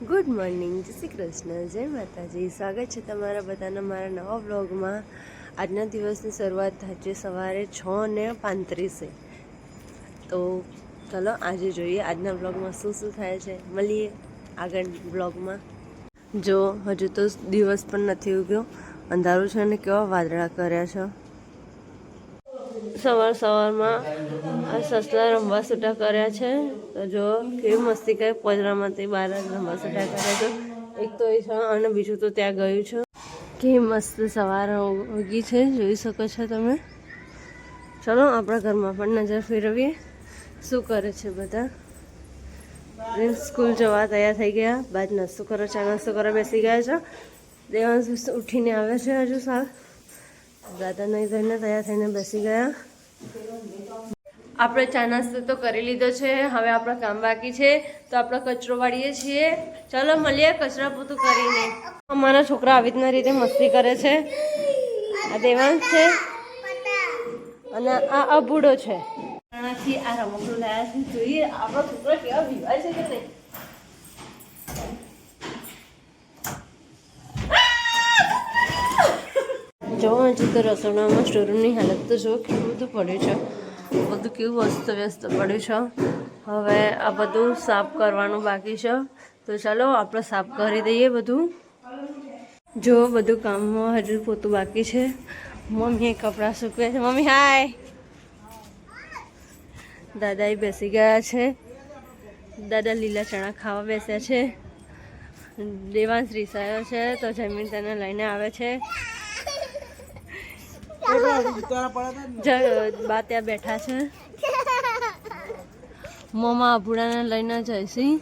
Good morning જય શ્રી કૃષ્ણ. જય માતાજી. સ્વાગત છે તમારા બધાના મારા નવા બ્લોગમાં આજના દિવસની શરૂઆત થાય છે સવારે છ ને પાંત્રીસે. તો ચલો આજે જોઈએ આજના બ્લોગમાં શું શું થાય છે. મળીએ આગળ બ્લોગમાં જો હજુ તો દિવસ પણ નથી ઉગ્યો. અંધારું છે અને કેવા વાદળા કર્યા છે. સવાર સવારમાં સસલા રમવા છૂટા કર્યા છે. તો જો કેવી મસ્તી કરે પોજરામાંથી બહાર રમવા છૂટા કર્યા છે. એક તો એ છે અને બીજું તો ત્યાં ગયું છે. કેવી મસ્ત સવાર ઉગી છે, જોઈ શકો છો તમે. ચલો, આપણા ઘરમાં પણ નજર ફેરવીએ. શું કરે છે બધા? સ્કૂલ જવા તૈયાર થઈ ગયા. બાદ નાસ્તો કરો, ચા નાસ્તો કરો બેસી ગયા છે. દેવાંશ ઉઠીને આવે છે હજુ સાવ. દાદા નહીં થઈને તૈયાર થઈને બેસી ગયા. આપણે ચા નાસ્તો તો કરી લીધો છે, હવે આપણા કામ બાકી છે, તો આપણે કચરો વાળીએ છીએ. ચાલો મળીએ કચરા પૂતું કરીને. અમારા છોકરા આવી રીતના રીતે મસ્તી કરે છે. આ દેવાંશ છે. અને આ અભૂડો છે. આનાથી આ રમકડું લાયા છે. જોઈએ, આપણો છોકરો કેવા વિવાય છે કે નહીં? જો હજી તો રસોડામાં સ્ટોરૂમની હાલત તો જો કેવું બધું પડ્યું છે. બધું કેવું અસ્ત વ્યસ્ત પડ્યું છે. હવે આ બધું સાફ કરવાનું બાકી છે. તો ચાલો આપણે સાફ કરી દઈએ બધું. જો બધું કામમાં હજુ પોતું બાકી છે. મમ્મીએ કપડાં સૂકવે છે. Mummy, hi. દાદાએ બેસી ગયા છે. દાદા લીલા ચણા ખાવા બેસ્યા છે. દેવાંશ રીસાયો છે તો જમીન તેને લઈને આવે છે. બા ત્યાં બેઠા છે. મોમાં અભુડાને લઈને જઈશી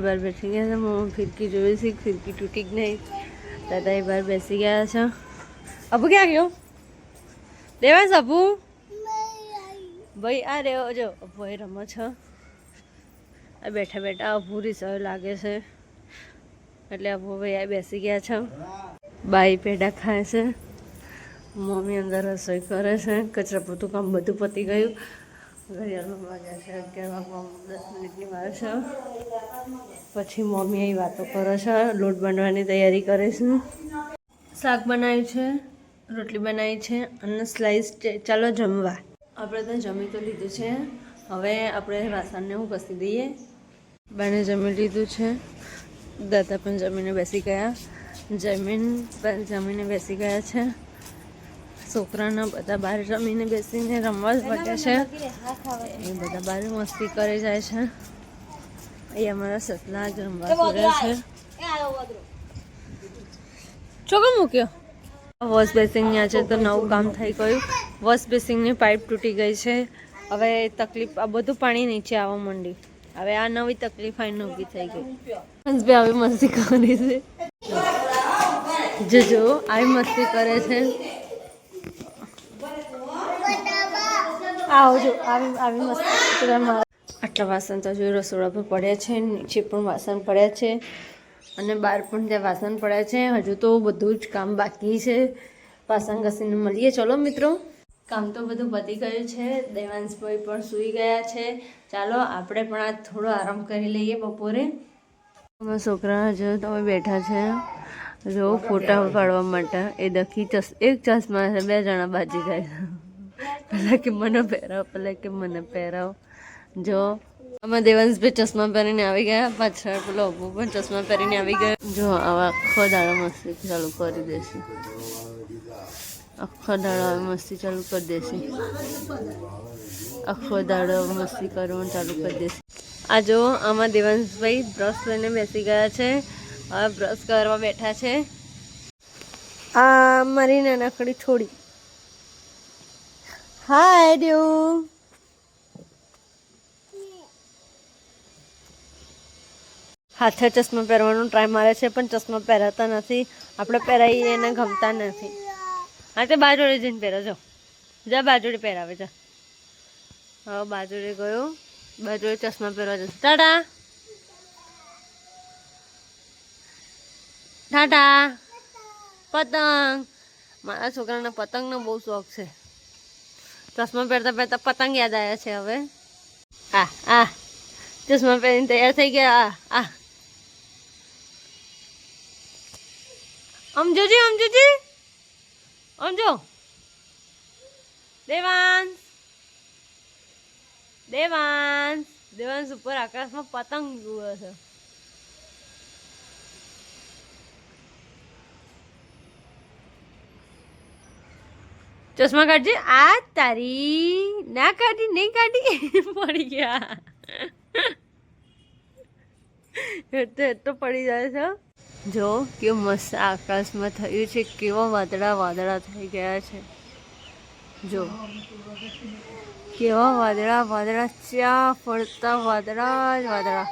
બહાર બેસી ગયા છે, મોમાં ફિરકી જોઈ છે, ફિરકી તૂટી જ નહીં. દાદા એ બહાર બેસી ગયા છે. અબુ ક્યાં ગયો? દેવાંશ અબુ ભાઈ, આ રે જો ભાઈ રમો છો. આ બેઠા બેઠા અભુ રીસાયો લાગે છે. એટલે અભુ ભાઈ આ બેસી ગયા છે. બાઈ પેડા ખાય છે. મમ્મી અંદર રસોઈ કરે છે, કચરા પૂરતું કામ બધું પતી ગયું. ઘડિયાળમાં વાગ્યા છે અગિયાર વાગવા દસ મિનિટની વાર છે. પછી મમ્મી અહીં વાતો કરે છે, લોટ બાંધવાની તૈયારી કરે છે. શાક બનાવ્યું છે, રોટલી બનાવી છે, અને સ્લાઈસ ચાલો જમવા. આપણે તો જમી તો લીધું છે. હવે આપણે વાસણને હું ઘસી દઈએ. બાને જમી લીધું છે. દાદા પણ જમીને બેસી ગયા. જમીન પણ જમીને બેસી ગયા છે. છોકરાના બધા બહાર રમીને બેસીને રમવા જ પડ્યા છે. એ બધા બહાર મસ્તી કરે જાય છે. અહીં અમારા સતના જ રમવા ફરે છે. ચોકો મૂક્યો? વોશ બેસિંગની આજે તો નવું કામ થઈ ગયું. વોશ બેસિંગની પાઇપ તૂટી ગઈ છે. હવે તકલીફ આ બધું પાણી નીચે આવવા માંડી. હવે આ નવી તકલીફ આઈને ઊભી થઈ ગઈ. હંસબે આવી મસ્તી કરી છે. જોજો આવી મસ્તી કરે છે. આવજો. આવી આવી મસ્ત આટલા વાસણ તો જો રસોડા પર પડ્યા છે, નીચે પણ વાસણ પડ્યા છે અને બહાર પણ ત્યાં વાસણ પડ્યા છે. હજુ તો બધું જ કામ બાકી છે. વાસણ ઘસીને મળીએ. ચલો મિત્રો. કામ તો બધું પતી ગયું છે. દેવાંશભાઈ પણ સૂઈ ગયા છે. ચાલો, આપણે પણ આજ થોડો આરામ કરી લઈએ બપોરે. છોકરા હજુ તમે બેઠા છે. જો ફોટા પાડવા માટે. એ દખી ચસ એક ચશ્મા બે જણા બાજી જાય પેલા કે મને પહેરાવ પહેલાં કે મને પહેરાવ. જો, આમાં દેવાંશભાઈ ચશ્મા પહેરીને આવી ગયા. પાછળ પેલો અબુ પણ ચશ્મા પહેરીને આવી ગયા. જો, આવા આખો દાડો મસ્તી ચાલુ કરી દેશે. આખો દાડો મસ્તી ચાલુ કરી દેશે. આખો દાડો મસ્તી કરવાનું ચાલુ કરી દેશે. આ જો, આમાં દેવાંશભાઈ બ્રશ લઈને બેસી ગયા છે. હવે બ્રશ કરવા બેઠા છે. આ મારી નાનકડી છોડી હાય ડ્યુ હાથે ચશ્મા પહેરવાનો ટ્રાય મારે છે, પણ ચશ્મા પહેરાતા નથી. આપણે પહેરાવીએ એને ગમતા નથી. હા, તે બાજોડે જઈને પહેરો, જો. જા, બાજોડે પહેરાવે, જા. હવે બાજોડે ગયો. બાજોડે ચશ્મા પહેરવા જશે. ટાટા. ટાટા. પતંગ. મારા છોકરાને પતંગનો બહુ શોખ છે. ચશ્મા પહેરતા પહેરતા પતંગ યાદ આવ્યા છે હવે આ આ ચશ્મા પહેરીને તૈયાર થઈ ગયા આ આ અમજોજી અમજોજી અમજો દેવાંશ દેવાંશ દેવાંશ ઉપર આકાશમાં પતંગ જુએ છે ચશ્મા કાઢજે. આ તારી ના કાઢી, નહીં કાઢી? પડી ગયા. એ તો પડી જાય છે જો કેવું મસ્ત આકાશમાં થયું છે, કેવા વાદળા વાદળા થઈ ગયા છે. જો. કેવા વાદળા વાદળા ચા ફરતા વાદળા જ વાદળા.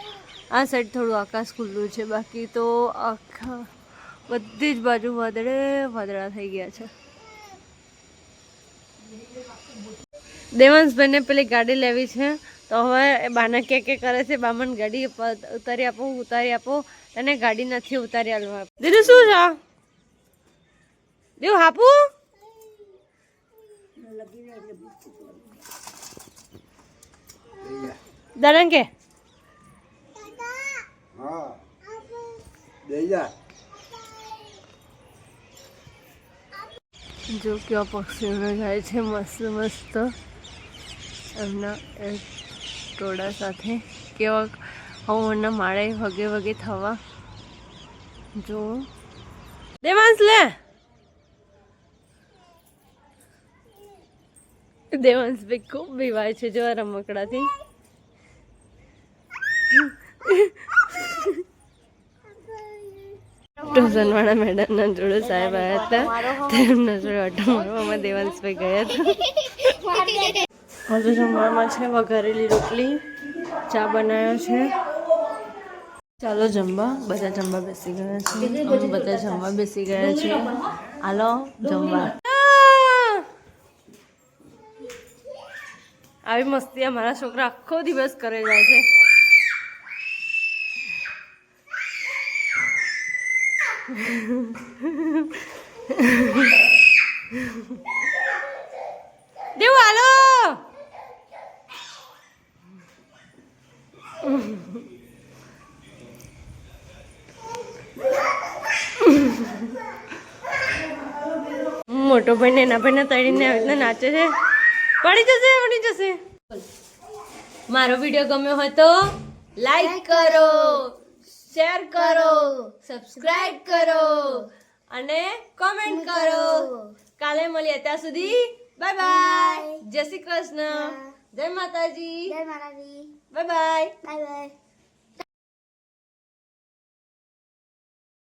આ સાઈડ થોડું આકાશ ખુલ્લું છે, બાકી તો આખા બધી જ બાજુ વાદળે વાદળા થઈ ગયા છે. દેવાંશભાઈને પેલી ગાડી લેવી છે. તો હવે બાના કે કે કરે છે, બામણ ગાડી ઉતારી આપો ઉતારી આપો. અને ગાડી નથી ઉતારી આલવા. દીદી, શું છે? દેવ હાપુ? દાદા કે? જો કેવા પક્ષીઓ જાય છે, મસ્ત મસ્ત. એમના એ ટોળા સાથે કેવા હવનના માળે વગે વગે થવા જો દેવાંશ લે! દેવાંશ ભાઈ ખૂબ બીવાય છે જો રમકડાથી. ટ્યુશનવાળા મેડમના જોડે સાહેબ આવ્યા હતા. તેમના જોડે અડ્ડો મારવામાં દેવાંશભાઈ ગયા હતા. હજુ જમવામાં છે વઘારેલી રોટલી, ચા બનાવ્યો છે. ચાલો જમવા, બધા જમવા બેસી ગયા છે. બધા જમવા બેસી ગયા છે. હાલો, જમવા. આવી મસ્તી અમારા છોકરા આખો દિવસ કરે જાય છે. દેવું, હાલો! મોટો ભાઈ ને એના ભાઈને તળીને આવી રીતના નાચે છે. પડી જશે પડી જશે. મારો વીડિયો ગમ્યો હોય તો લાઈક કરો શેર કરો સબસ્ક્રાઈબ કરો અને કોમેન્ટ કરો. કાલે મળીએ ત્યાં સુધી. બાય બાય જય શ્રી કૃષ્ણ. જય માતાજી. જય માતાજી. Bye bye bye bye